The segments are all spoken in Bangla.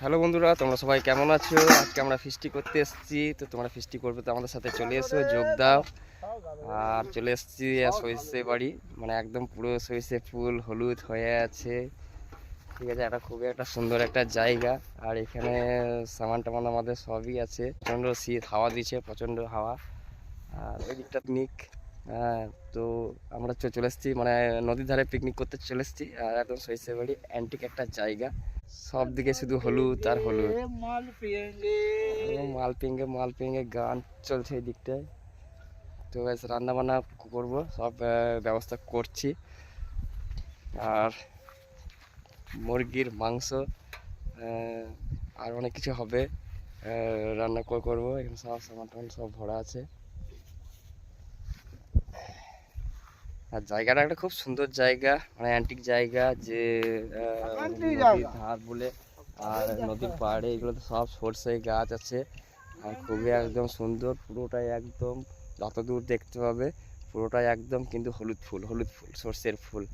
হ্যালো বন্ধুরা, তোমরা সবাই কেমন আছো? আজকে আমরা ফিস্টি করতে এসেছি, তো তোমরা ফিস্টি করবে তো আমাদের সাথে চলে এসো, যোগ দাও। আর চলে এসেছি সরিষে বাড়ি মানে একদম পুরো সরিষে ফুল হলুদ হয়ে আছে। ঠিক আছে, এটা খুবই একটা সুন্দর একটা জায়গা। আর এখানে সামান টামান আমাদের সবই আছে। প্রচণ্ড শীত, হাওয়া দিচ্ছে, প্রচণ্ড হাওয়া। আর ওই দিকটা পিকনিক হ্যাঁ তো আমরা চলে এসেছি মানে নদীর ধারে পিকনিক করতে চলে এসেছি। আর একদম সরিষে বাড়ি অ্যান্টিক একটা জায়গা। সব দিকে শুধু হলুদ আর হলুদ। মাল পিঙ্গে মাল পিঙ্গে গান চলছে এই দিকটায়। তো ব্যাস রান্না বান্না করব সব ব্যবস্থা করছি। আর মুরগির মাংস আর অনেক কিছু হবে রান্না কর- করব। এখানে সব সামান টামান সব ভরা আছে। আর জায়গাটা একটা খুব সুন্দর জায়গা মানে অ্যান্টিক জায়গা যে নদীর ধার বলে আর নদীর পাড়ে এগুলোতে সব সরষে গাছ আছে আর খুবই একদম সুন্দর পুরোটাই একদম যত দূর দেখতে পাবে পুরোটাই একদম কিন্তু হলুদ ফুল হলুদ ফুল সর্ষের ফুল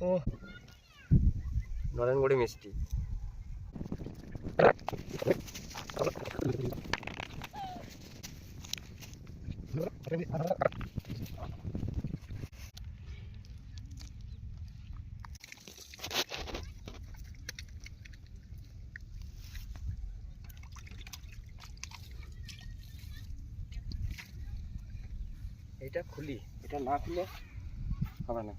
ও নরেনগুড়ি মিষ্টি। এটা খুলি। এটা না খুলে হবে না।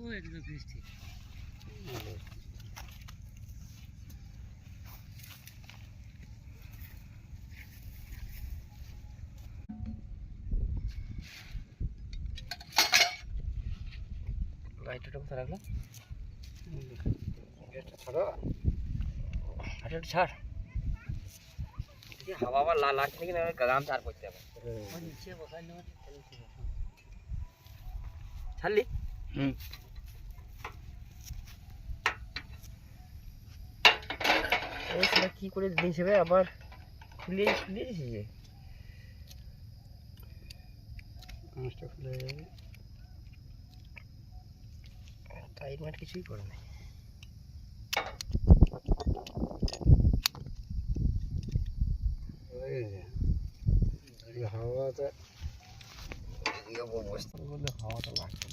ও একদম বৃষ্টি। লাইটটা কোথায় রাখলাম গ্যাসটা ছাড়ো। আচ্ছা একটু ছাড়। যদি হাওয়া আবার লা লাগছে কিনা গাম ছাড় করতে হবে। ওই নিচে বসাই নেওয়া ছাড়লি? হুম। ও সেটা কি করে দিন হিসেবে আবার খুলে খুলে দিছি যে? মাছটা খুলে যাবে। টাইট মাইট কিছুই করে নাই। হাওয়াটা বললে হাওয়াটা লাগছে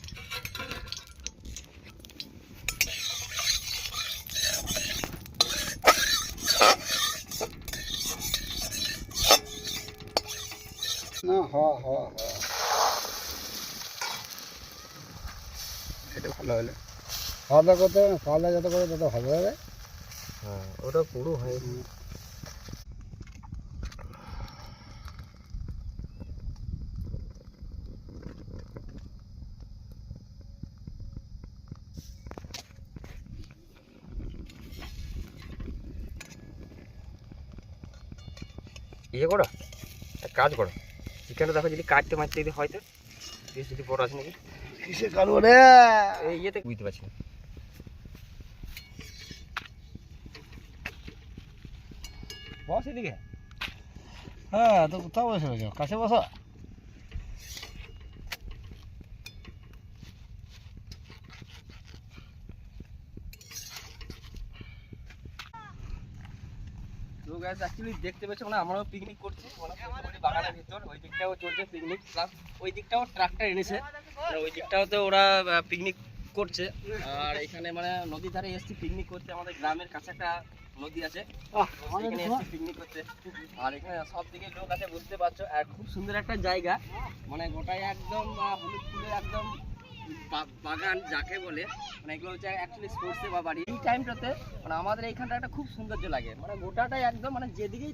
না। হাওয়া হাওয়া। এটা ভালো হলো। খাওয়া দাওয়া করতে হবে খাওয়া দাওয়া যত করে তত ভালো হবে। হ্যাঁ ওটা পুরো হয় ইয়ে করো এক কাজ করো। চিকেনটা দেখো যদি কাটতে মারতে যদি হয়তো যদি বড় আছে নাকি? কিসে রে? এই ইয়েতে বুঝতে পারছি না। বস এদিকে। হ্যাঁ তো কোথাও বসে রয়েছ? কাছে বসো। দেখতে পেয়েছ মানে আমরাও পিকনিক করছি। মানে বাগানের ভিতর। ওই দিকটাও চলছে পিকনিক প্লাস ওই দিকটাও ট্রাকটা এনেছে। ওই দিকটাও তো ওরা পিকনিক করছে। আর এখানে মানে নদীর ধারে এসছি পিকনিক করতে। আমাদের গ্রামের কাছে একটা নদী আছে। এখানে পিকনিক করতে। আর এখানে সব দিকে লোক আছে বুঝতে পারছ। আর খুব সুন্দর একটা জায়গা। মানে গোটাই একদম হলুদ ফুলে একদম বাগান যাকে বলে। মানে এগুলো হচ্ছে অ্যাকচুয়ালি সর্ষে বা বাড়ি। এই টাইমটাতে মানে আমাদের এইখানটা একটা খুব সৌন্দর্য লাগে। মানে গোটাটাই একদম মানে যেদিকেই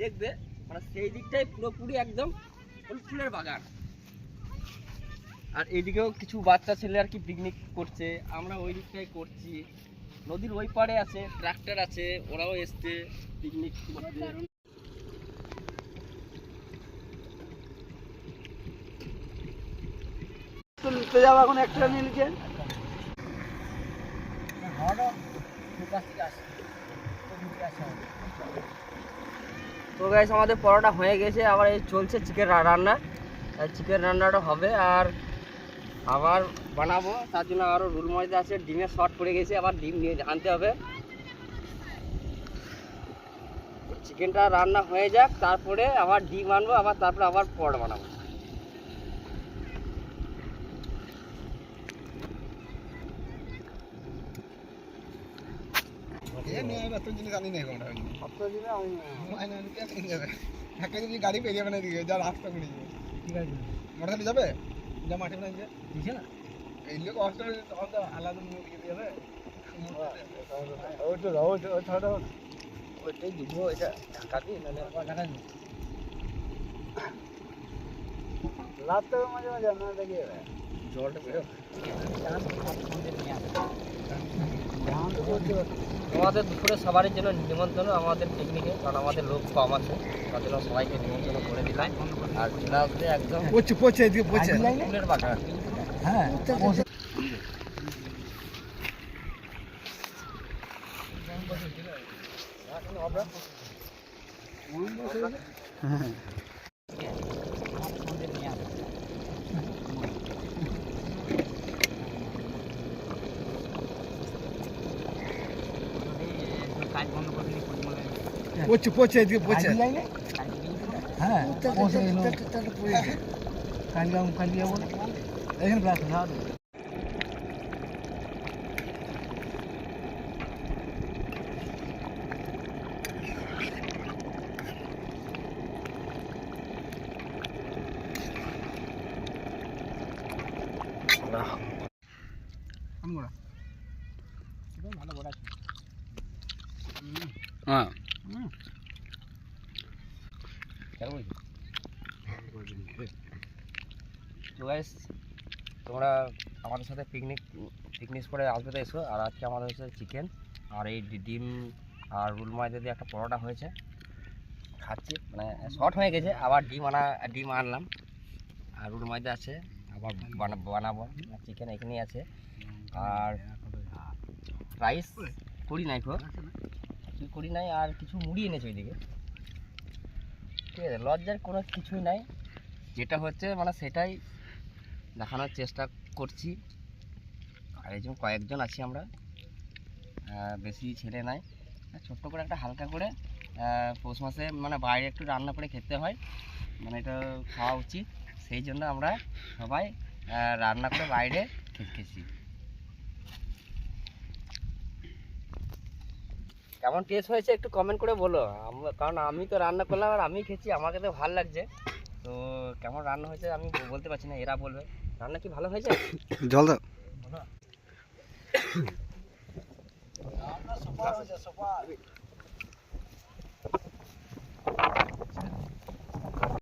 দেখবে মানে সেই দিকটাই পুরোপুরি একদম হলুদ ফুলের বাগান। আর এইদিকেও কিছু বাচ্চা ছেলে আর কি পিকনিক করছে। আমরা ওই দিকটাই করছি। নদীর ওই পাড়ে আছে ট্রাক্টর আছে ওরাও এসছে পিকনিক করতে। নিতে যাব এখন একটা নিয়ে তো গাইস আমাদের পরোটা হয়ে গেছে আবার এই চলছে চিকেন রান্না। চিকেন রান্নাটা হবে আর আবার বানাবো তার জন্য আরও রুল ময়দা আছে ডিমের শর্ট পড়ে গেছে আবার ডিম নিয়ে আনতে হবে। চিকেনটা রান্না হয়ে যাক তারপরে আবার ডিম আনব আবার তারপরে আবার পড বানাবো। একটা যদি গাড়ি পেরিয়ে মানে যা রাস্তা করে মোটরসাইকেল যাবে? যা মাঠে না? কষ্ট তখন তো আলাদা নিয়ে ওইটাই দিব এটা ঢাকা দিয়ে নাহলে ঢাকা দিয়ে। লাভ তো মাঝে মাঝে আপনার দেখি। জলটা বেরো। আমাদের দুপুরে সবারই জন্য নিমন্ত্রণ আমাদের পিকনিকে কারণ আমাদের লোক কম আছে তার জন্য সবাইকে নিমন্ত্রণ করে দিলাম। আর চলে আসবে একদম পচে পচে এদিকে পচে ফুলের বাগান। হ্যাঁ পচে পচে এদিকে পচে হ্যাঁ পচে গেল কাল যাব কাল যাব এখানে প্রায় খাওয়া হ্যাঁ তো গাইস তোমরা আমাদের সাথে পিকনিক পিকনিক করে আসবে তো এসো। আর আজকে আমাদের হচ্ছে চিকেন আর এই ডিম আর রুল ময়দা দিয়ে একটা পরোটা হয়েছে। খাচ্ছি মানে শর্ট হয়ে গেছে, আবার ডিম আনা, ডিম আনলাম। আর রুল ময়দা আছে, আবার বানা- বানাবো। চিকেন এখানেই আছে। আর রাইস করি নাই খো কি করি নাই, আর কিছু মুড়ি এনেছে ওইদিকে। ঠিক আছে, লজ্জার কোনো কিছুই নাই। যেটা হচ্ছে মানে সেটাই দেখানোর চেষ্টা করছি। আর এই কয়েকজন আছি আমরা। বেশি ছেলে নাই। ছোট্ট করে একটা হালকা করে পৌষ মাসে মানে বাইরে একটু রান্না করে খেতে হয়। মানে এটা খাওয়া উচিত। সেই জন্য আমরা সবাই রান্না করে বাইরে খেতে খেয়েছি। কেমন টেস্ট হয়েছে একটু কমেন্ট করে বলো। কারণ আমি তো রান্না করলাম আর আমি খেয়েছি। আমাকে তো ভালো লাগছে। তো কেমন রান্না হয়েছে আমি বলতে পারছি না এরা বলবে। রান্না কি ভালো হয়েছে? জল দাও। রান্না সুপার হয়েছে সুপার